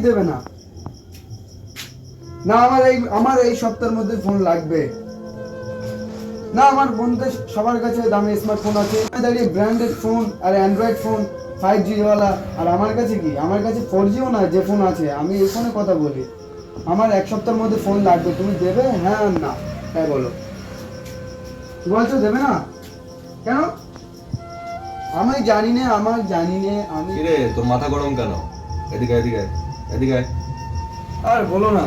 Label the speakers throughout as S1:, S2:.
S1: কিছুতেই দেবে না। না, আমার এই আমার এই সপ্তাহের মধ্যে ফোন লাগবে। না, আমার বন্ধুদের সবার কাছে দামি স্মার্টফোন আছে। দাঁড়িয়ে ব্র্যান্ডেড ফোন আর অ্যান্ড্রয়েড ফোন ফাইভ জি ওয়ালা আর আমার কাছে কি? আমার কাছে ফোর জিও না, যে ফোন আছে। আমি এই ফোনে কথা বলি। আমার এক সপ্তাহের মধ্যে ফোন লাগবে। তুমি দেবে? হ্যাঁ না। তাই বলো। বলছো? দেবে না? কেন? আমি জানি না, আমার জানি না, আমি
S2: কিরে, তোর মাথা গরম কেন? এদিকে এদিকে। এদিকে
S1: আর বলো না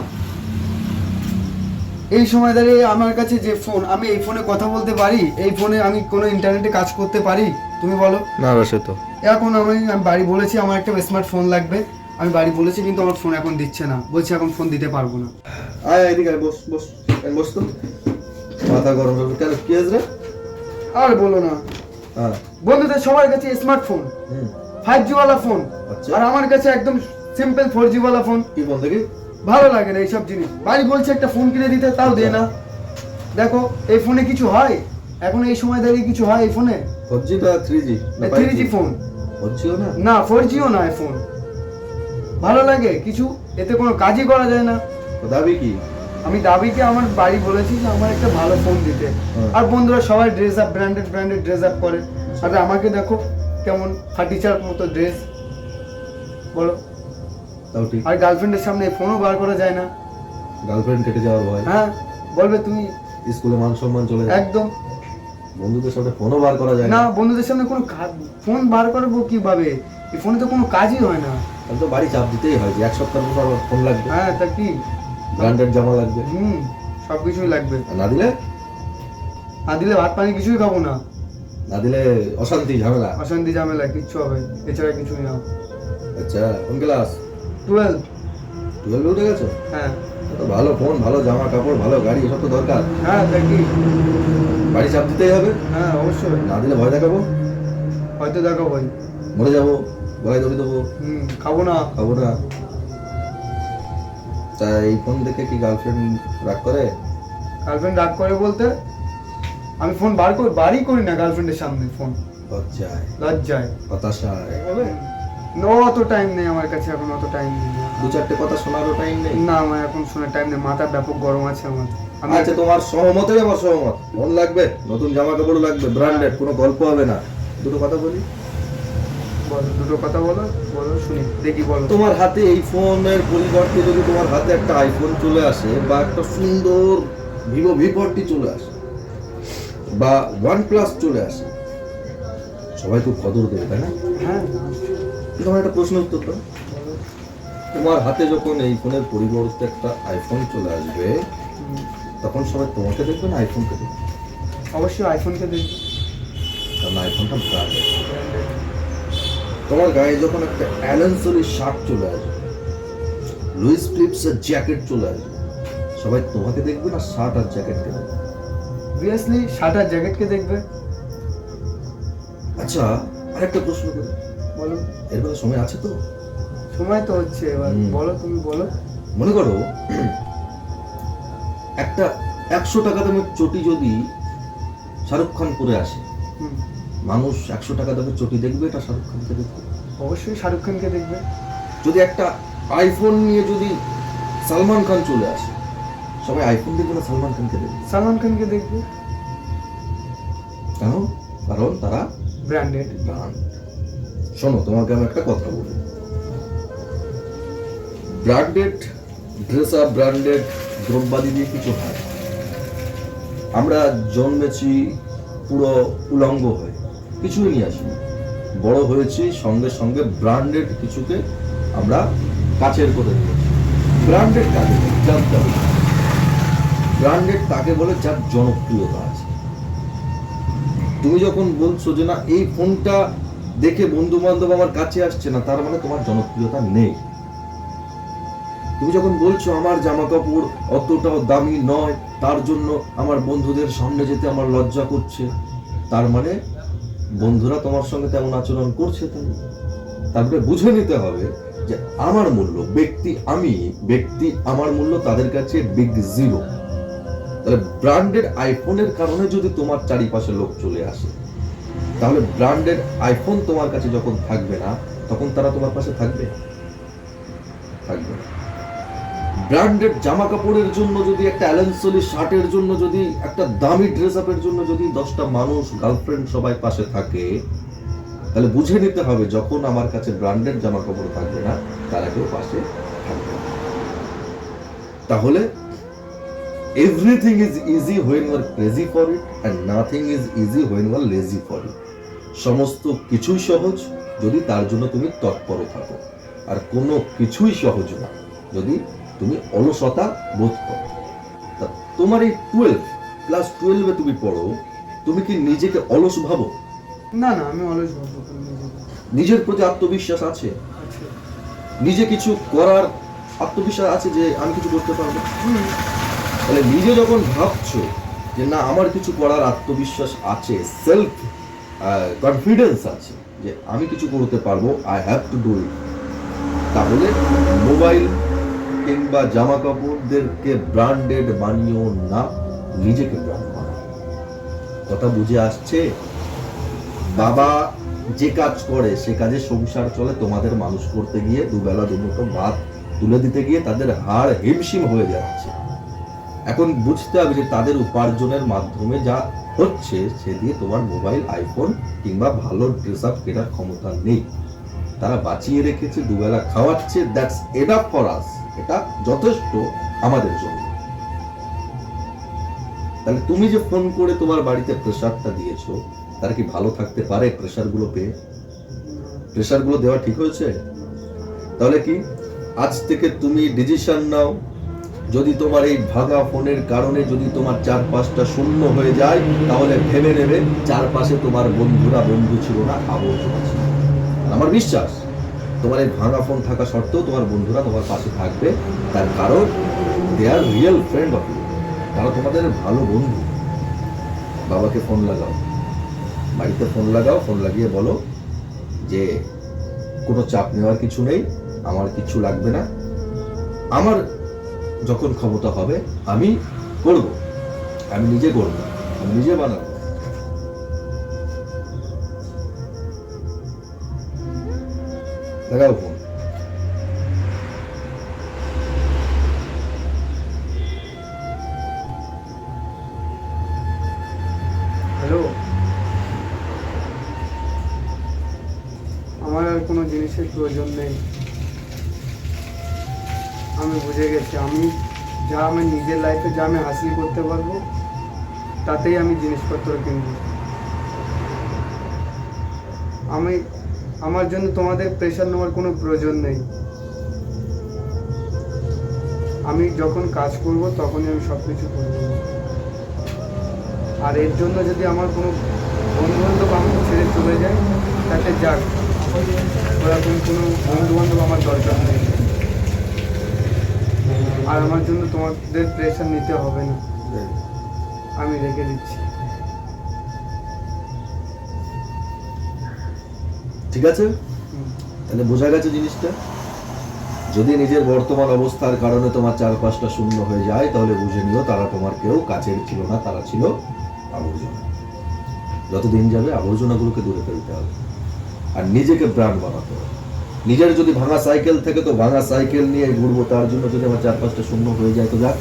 S1: এই সময় দাঁড়িয়ে আমার কাছে যে ফোন আমি এই ফোনে কথা বলতে পারি? এই ফোনে আমি কোনো ইন্টারনেটে কাজ করতে পারি? তুমি বলো।
S2: না সে তো।
S1: এখন আমি আমি বাড়ি বলেছি আমার একটা স্মার্ট ফোন লাগবে। আমি বাড়ি বলেছি কিন্তু আমার ফোন এখন দিচ্ছে না। বলছে এখন ফোন দিতে পারব না।
S2: আয় আয়, এদিকে আয়, বস বস বস তো। মাথা গরম হবে কেন? কি আছে রে?
S1: আর বলো না।
S2: হ্যাঁ।
S1: বন্ধুদের সবার কাছে স্মার্টফোন ফাইভ জি ওয়ালা ফোন
S2: আচ্ছা।
S1: আর আমার কাছে একদম সিম্পল ফোর জি ওয়ালা ফোন
S2: কি বল দেখি?
S1: ভালো লাগে না এইসব জিনিস। বাড়ি বলছে একটা ফোন কিনে দিতে তাও দে না। দেখো এই ফোনে কিছু হয়? এখন এই সময় দাঁড়িয়ে কিছু হয় এই ফোনে
S2: ফোর জি না three G
S1: three G phone
S2: four Jio না?
S1: না ফোর জিও নয় ফোন ভালো লাগে কিছু? এতে কোনো কাজই করা যায় না।
S2: দাবি কি?
S1: আমি দাবিকে আমার বাড়ি বলেছি যে আমার একটা ভালো ফোন দিতে। আর বন্ধুরা সবাই dress up branded branded dress up করে। আর আমাকে দেখো কেমন ফার্টিচার মতো ড্রেস বলো।
S2: তাও ঠিক।
S1: আর গার্লফ্রেন্ডের সামনে ফোনও বার করা যায় না।
S2: গার্লফ্রেন্ড কেটে যাওয়ার ভয়।
S1: হ্যাঁ বলবে তুমি।
S2: স্কুলে মান সম্মান চলে যায়।
S1: একদম।
S2: বন্ধুদের সাথে ফোনও বার করা যায়
S1: না।
S2: না
S1: বন্ধুদের সামনে কোনো ফোন বার করব কীভাবে? এই ফোনে তো কোনো কাজই হয় না।
S2: তাহলে তো বাড়ি চাপ দিতেই হয় যে এক সপ্তাহের মতো আমার ফোন লাগবে।
S1: হ্যাঁ তা কি?
S2: ব্র্যান্ডেড জামা লাগবে।
S1: হুম সব কিছুই লাগবে।
S2: না দিলে?
S1: না দিলে ভাত পানি কিছুই খাব না।
S2: না দিলে অশান্তি ঝামেলা।
S1: অশান্তি ঝামেলা কিচ্ছু হবে এছাড়া কিছুই না।
S2: আচ্ছা কোন ক্লাস
S1: টুয়েলভ
S2: টুয়েলভে উঠে গেছো?
S1: হ্যাঁ।
S2: তো ভালো ফোন ভালো জামা কাপড় ভালো গাড়ি এসব তো দরকার।
S1: হ্যাঁ তা কি
S2: বাড়ি চাপ দিতেই হবে।
S1: হ্যাঁ অবশ্যই।
S2: না দিলে ভয় দেখাবো?
S1: হয়তো দেখো ভাই।
S2: মরে যাব গলায় দড়ি দেবো।
S1: হুম খাব না।
S2: খাব না। তা এই ফোন দেখে কি গার্লফ্রেন্ড রাগ করে?
S1: গার্লফ্রেন্ড রাগ করে বলতে আমি ফোন বার করি বারই করি না গার্লফ্রেন্ডের সামনে ফোন
S2: লজ্জায়।
S1: লজ্জায়।
S2: হতাশায়।
S1: নো অত টাইম নেই আমার কাছে এখন অত টাইম নেই।
S2: দু চারটে কথা শোনারও টাইম নেই।
S1: না আমার এখন শোনার টাইম নেই মাথা ব্যাপক গরম আছে আমার। আমি
S2: আচ্ছা তোমার সহমতই আমার সহমত। ফোন লাগবে? নতুন জামা কাপড় লাগবে ব্র্যান্ডেড কোনো গল্প হবে না। দুটো কথা বলি।
S1: বলো দুটো কথা বলো বলো শুনি দেখি বলো।
S2: তোমার হাতে এই ফোনের পরিবর্তে যদি তোমার হাতে একটা আইফোন চলে আসে বা একটা সুন্দর ভিভো ভি ফোরটি চলে আসে বা ওয়ান প্লাস চলে আসে সবাই খুব কদর দেবে তাই না?
S1: হ্যাঁ।
S2: কিন্তু আমার একটা প্রশ্ন উত্তর দাও তোমার হাতে যখন এই ফোনের পরিবর্তে একটা আইফোন চলে আসবে তখন সবাই তোমাকে দেখবে না আইফোনকে দেখবে?
S1: অবশ্যই আইফোনকে দেখবে।
S2: কারণ আইফোনটা ব্র্যান্ডেড তোমার গায়ে যখন একটা অ্যালেন্সোলির শার্ট চলে আসবে লুইস ফিলিপসের জ্যাকেট চলে আসবে সবাই তোমাকে দেখবে না শার্ট আর জ্যাকেটকে দেখবে?
S1: অবভিয়াসলি শার্ট আর জ্যাকেটকে দেখবে।
S2: আচ্ছা আরেকটা প্রশ্ন করি।
S1: বলো।
S2: এর সময় আছে তো?
S1: সময় তো হচ্ছে এবার। বলো তুমি বলো।
S2: মনে করো একটা একশো টাকা দামের চটি যদি শাহরুখ খান পরে আসে মানুষ একশো টাকা দামের চটি দেখবে এটা শাহরুখ খানকে দেখবে?
S1: অবশ্যই শাহরুখ খানকে দেখবে।
S2: যদি একটা আইফোন নিয়ে যদি সালমান খান চলে আসে সবাই আইফোন দেখবে না সালমান খানকে দেখবে?
S1: সালমান খানকে দেখবে।
S2: কেন? কারণ তারা
S1: ব্র্যান্ডেড
S2: গান শোনো, তোমাকে আমি একটা কথা বলি। ব্র্যান্ডেড ড্রেস আপ ব্র্যান্ডেড দ্রব্যাদি দিয়ে কিছু হয় আমরা জন্মেছি পুরো উলঙ্গ হয়ে, কিছুই নিয়ে আসিনি। বড় হয়েছি, সঙ্গে সঙ্গে ব্র্যান্ডেড কিছুকে আমরা কাছের করে দিয়েছি। ব্র্যান্ডেড কাকে? জানতে হবে ব্র্যান্ডেড তাকে বলে? যার জনপ্রিয়তা আছে। তুমি যখন বলছো যে না, এই ফোনটা দেখে বন্ধু বান্ধব আমার কাছে আসছে না, তার মানে তোমার জনপ্রিয়তা নেই। তুমি যখন বলছো আমার জামা কাপড় অতটাও দামি নয়, তার জন্য আমার বন্ধুদের সামনে যেতে আমার লজ্জা করছে, তার মানে বন্ধুরা তোমার সঙ্গে তেমন আচরণ করছে তাই। তারপরে বুঝে নিতে হবে যে আমার মূল্য, ব্যক্তি আমি, ব্যক্তি আমার মূল্য তাদের কাছে বিগ জিরো তাহলে ব্র্যান্ডেড আইফোনের কারণে যদি তোমার চারিপাশে লোক চলে আসে তাহলে ব্র্যান্ডেড আইফোন তোমার কাছে যখন থাকবে না, তখন তারা তোমার পাশে থাকবে? থাকবে। ব্র্যান্ডেড জামা কাপড়ের জন্য যদি একটা অ্যালেন্সলি শার্টের জন্য যদি, একটা দামি ড্রেস আপের জন্য যদি দশটা মানুষ গার্লফ্রেন্ড সবাই পাশে থাকে, তাহলে বুঝে নিতে হবে যখন আমার কাছে ব্র্যান্ডেড জামা কাপড় থাকবে না, তারা কেউ পাশে থাকবে তাহলে everything is easy when are crazy for it and nothing is easy when are lazy for it সমস্ত কিছুই সহজ যদি তার জন্য তুমি তৎপর থাকো। আর কোনো কিছুই সহজ না যদি তুমি অলসতা বোধ করো। তা তোমার এই টুয়েলভ ক্লাস টুয়েলভে তুমি পড়ো তুমি কি নিজেকে অলস ভাবো?
S1: না না আমি অলস নিজেকে।
S2: নিজের প্রতি আত্মবিশ্বাস আছে? নিজে কিছু করার আত্মবিশ্বাস আছে যে আমি কিছু করতে পারব? তাহলে নিজে যখন ভাবছ যে না আমার কিছু করার আত্মবিশ্বাস আছে সেলফ কনফিডেন্স আছে যে আমি কিছু করতে পারব I have to do it তাহলে মোবাইল কিংবা জামা কাপড়দেরকে ব্র্যান্ডেড বানিও না, নিজেকে ব্র্যান্ড বানাও। কথা বুঝে আসছে? বাবা যে কাজ করে, সে কাজে সংসার চলে, তোমাদের মানুষ করতে গিয়ে দুবেলা, দুমুঠো ভাত তুলে দিতে গিয়ে তাদের হাড় হিমশিম হয়ে যাচ্ছে। এখন বুঝতে হবে যে তাদের উপার্জনের মাধ্যমে যা হচ্ছে সে দিয়ে তোমার মোবাইল, আইফোন কিংবা ভালো ড্রেস আপ কেনার ক্ষমতা নেই। তারা বাঁচিয়ে রেখেছে, দুবেলা খাওয়াচ্ছে দ্যাটস এনাফ ফর আস এটা যথেষ্ট আমাদের জন্য। তাহলে তুমি যে ফোন করে তোমার বাড়িতে প্রেশারটা দিয়েছ, তারা কি ভালো থাকতে পারে প্রেশারগুলো পেয়ে? প্রেশারগুলো দেওয়া ঠিক হয়েছে? তাহলে কি? আজ থেকে তুমি ডিসিশন নাও যদি তোমার এই ভাঙা ফোনের কারণে যদি তোমার চারপাশটা শূন্য হয়ে যায়, তাহলে ভেবে নেবে চারপাশে তোমার বন্ধুরা বন্ধু ছিল না আবর্জনা ছিল। আমার বিশ্বাস, তোমার এই ভাঙা ফোন থাকা সত্ত্বেও তোমার বন্ধুরা তোমার পাশে থাকবে। তার কারণ they are real friend of you তারা তোমাদের ভালো বন্ধু। বাবাকে ফোন লাগাও। বাড়িতে ফোন লাগাও, ফোন লাগিয়ে বলো যে, কোনো চাপ নেওয়ার কিছু নেই, আমার কিছু লাগবে না। আমার যখন ক্ষমতা হবে, আমি করব। আমি নিজে করব, আমি নিজে বানাবো।
S1: হ্যালো। আমার আর কোনো জিনিসের প্রয়োজন নেই। আমি বুঝে গেছি। আমি যা আমি নিজের লাইফে যা আমি হাসিল করতে পারব, তাতেই আমি জিনিসপত্র কিনব। আমি, আমার জন্য তোমাদের প্রেশার নেওয়ার কোনো প্রয়োজন নেই। আমি যখন কাজ করব, তখনই আমি সব কিছু করব। আর এর জন্য যদি আমার কোনো বন্ধু বান্ধব আমাকে ছেড়ে চলে যায়, তাতে যাক। ওরকম কোনো বন্ধু বান্ধব আমার দরকার নেই। আর আমার জন্য তোমাদের প্রেশার নিতে হবে না। আমি রেখে দিচ্ছি।
S2: ঠিক আছে? তাহলে বোঝা গেছে জিনিসটা? যদি নিজের বর্তমান অবস্থার কারণে তোমার চার পাঁচটা শূন্য হয়ে যায় তাহলে বুঝে নিও তারা তোমার কেউ কাছের ছিল না তারা ছিল আবর্জনা। যতদিন যাবে আবর্জনাগুলোকে দূরে ফেলতে হবে। আর নিজেকে ব্র্যান্ড বানাতে হবে। নিজের যদি ভাঙা সাইকেল থেকে তো ভাঙা সাইকেল নিয়ে ঘুরবো, তার জন্য যদি আমার চার পাঁচটা শূন্য হয়ে যায় তো যাক।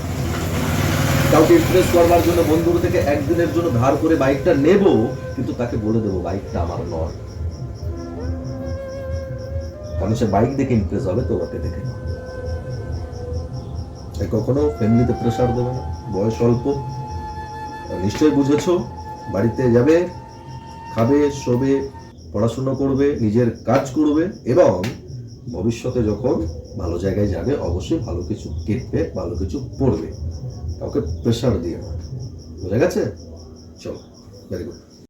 S2: কাউকে ইমপ্রেস করবার জন্য বন্ধুর থেকে একদিনের জন্য ধার করে বাইকটা নেব, কিন্তু তাকে বলে দেবো বাইকটা আমার নয় কারণ সে বাইক দেখে ইমপ্রেস হবে তোমাকে দেখে না কখনো ফ্যামিলিতে প্রেশার দেবে না, বয়স অল্প। নিশ্চয়ই বুঝেছ, বাড়িতে যাবে, খাবে, শোবে পড়াশুনো করবে, নিজের কাজ করবে এবং ভবিষ্যতে যখন ভালো জায়গায় যাবে, অবশ্যই ভালো কিছু কিনবে ভালো কিছু পড়বে। কাউকে প্রেশার দিয়ে বোঝা গেছে? চলো ভেরি গুড